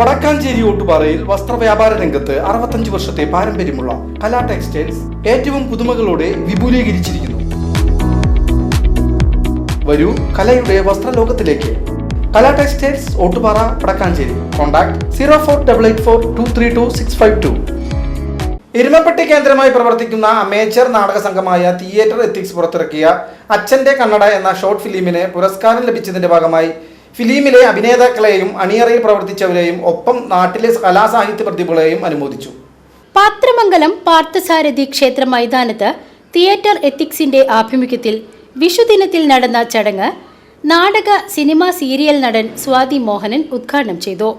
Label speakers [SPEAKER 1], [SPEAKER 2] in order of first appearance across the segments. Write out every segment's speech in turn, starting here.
[SPEAKER 1] വടക്കാഞ്ചേരി ഓട്ടുപാറയിൽ വസ്ത്രവ്യാപാര രംഗത്ത് അറുപത്തഞ്ച് വർഷത്തെ പാരമ്പര്യമുള്ള കലാ ടെക്സ്റ്റൈൽസ് ഏറ്റവും പുതുമകളോടെ വിപുലീകരിച്ചിരിക്കുന്നു. വരൂ കലയുടെ വസ്ത്രലോകത്തിലേക്ക്. Kala textiles Ottupara Vadakkanchery. Contact zero four double eight four two three two six five two. Erumapetty കേന്ദ്രമായി പ്രവർത്തിക്കുന്ന അമേച്ചർ നാടക സംഘമായ തിയേറ്റർ എത്തിക്സ് പുറത്തിറക്കിയ അച്ഛന്റെ കണ്ണട എന്ന ഷോർട്ട് ഫിലിമിന് പുരസ്കാരം ലഭിച്ചതിന്റെ ഭാഗമായി ഫിലിമിലെ അഭിനേതാക്കളെയും അണിയറയിൽ പ്രവർത്തിച്ചവരെയും ഒപ്പം നാട്ടിലെ കലാസാഹിത്യ പ്രതിഭകളെയും അനുമോദിച്ചു.
[SPEAKER 2] പാത്രമംഗലം പാർത്ഥസാരഥി ക്ഷേത്ര മൈതാനത്ത് തിയേറ്റർ എത്തിക്സിന്റെ ആഭിമുഖ്യത്തിൽ വിഷുദിനത്തിൽ നടന്ന ചടങ്ങ് നാടക സിനിമ സീരിയൽ നടൻ സ്വാതി മോഹനൻ ഉദ്ഘാടനം ചെയ്തു.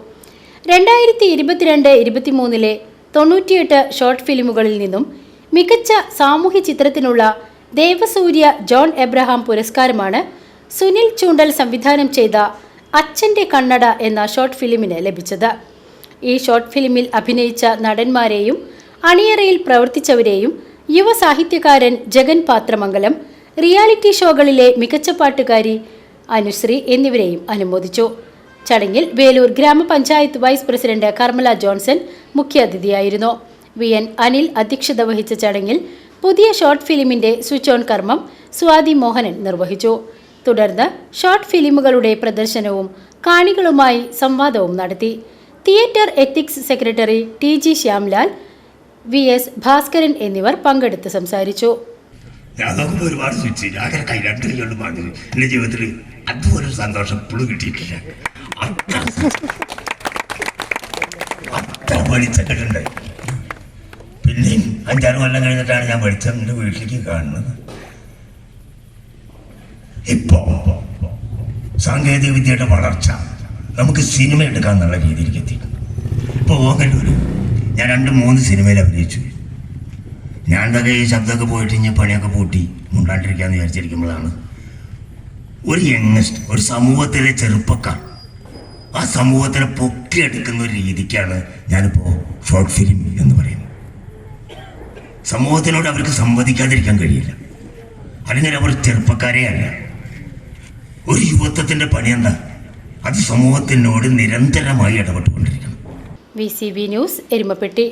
[SPEAKER 2] രണ്ടായിരത്തി ഇരുപത്തിരണ്ട് ഇരുപത്തിമൂന്നിലെ തൊണ്ണൂറ്റിയെട്ട് ഷോർട്ട് ഫിലിമുകളിൽ നിന്നും മികച്ച സാമൂഹ്യ ചിത്രത്തിനുള്ള ദേവസൂര്യ ജോൺ എബ്രഹാം പുരസ്കാരമാണ് സുനിൽ ചൂണ്ടൽ സംവിധാനം ചെയ്ത അച്ഛന്റെ കണ്ണട എന്ന ഷോർട്ട് ഫിലിമിന് ലഭിച്ചത്. ഈ ഷോർട്ട് ഫിലിമിൽ അഭിനയിച്ച നടന്മാരെയും അണിയറയിൽ പ്രവർത്തിച്ചവരെയും യുവ സാഹിത്യകാരൻ ജഗൻ പാത്രമംഗലം റിയാലിറ്റി ഷോകളിലെ മികച്ച പാട്ടുകാരി അനുശ്രീ എന്നിവരെയും അനുമോദിച്ചു. ചടങ്ങിൽ വേലൂർ ഗ്രാമപഞ്ചായത്ത് വൈസ് പ്രസിഡന്റ് കർമ്മല ജോൺസൺ മുഖ്യാതിഥിയായിരുന്നു. വി എൻ അനിൽ അധ്യക്ഷത വഹിച്ച ചടങ്ങിൽ പുതിയ ഷോർട്ട് ഫിലിമിന്റെ സ്വിച്ച് ഓൺ കർമ്മം സ്വാതി മോഹനൻ നിർവഹിച്ചു. തുടർന്ന് ഷോർട്ട് ഫിലിമുകളുടെ പ്രദർശനവും കാണികളുമായി സംവാദവും നടത്തി. Theatre ethics secretary T G Shyamlal V S Bhaskaran എന്നിവർ പങ്കെടുത്ത് സംസാരിച്ചു.
[SPEAKER 3] ഞാൻ നോക്കുമ്പോൾ ഒരുപാട് സ്വിച്ച് കൈ രണ്ട് കൈകൊണ്ട് മാറി എന്റെ ജീവിതത്തിൽ അതുപോലെ ഒരു സന്തോഷം ഇപ്പോഴും കിട്ടിയിട്ടില്ല. അത്ര വെളിച്ചക്കെട്ടുണ്ട്. പിന്നെയും അഞ്ചാറ് കൊല്ലം കഴിഞ്ഞിട്ടാണ് ഞാൻ വെളിച്ചം എന്റെ വീട്ടിലേക്ക് കാണുന്നത്. ഇപ്പോ. സാങ്കേതിക വിദ്യയുടെ വളർച്ച. നമുക്ക് സിനിമ എടുക്കാൻ നല്ല രീതിയിലേക്ക് എത്തി. ഇപ്പോൾ ഒരു ഞാൻ രണ്ട് മൂന്ന് സിനിമയിൽ അഭിനയിച്ചു. ഞാൻ എന്തൊക്കെ ഈ ശബ്ദമൊക്കെ പോയിട്ട് ഇനി പണിയൊക്കെ പൂട്ടി മുണ്ടാണ്ടിരിക്കാന്ന് വിചാരിച്ചിരിക്കുമ്പോഴാണ് ഒരു യങ്സ്റ്റ് ഒരു സമൂഹത്തിലെ ചെറുപ്പക്കാർ ആ സമൂഹത്തിനെ പൊക്കിയെടുക്കുന്ന ഒരു രീതിക്കാണ് ഞാനിപ്പോൾ ഷോർട്ട് ഫിലിം എന്ന് പറയുന്നത്. സമൂഹത്തിനോട് അവർക്ക് സംവദിക്കാതിരിക്കാൻ കഴിയില്ല. അല്ലെങ്കിൽ അവർ ചെറുപ്പക്കാരെ അല്ല. ഒരു യുവത്വത്തിന്റെ പണി എന്താ അത് സമൂഹത്തിനോട് നിരന്തരമായി ഇടപെട്ടുകൊണ്ടിരിക്കണം.
[SPEAKER 2] V C B news Erumapetty.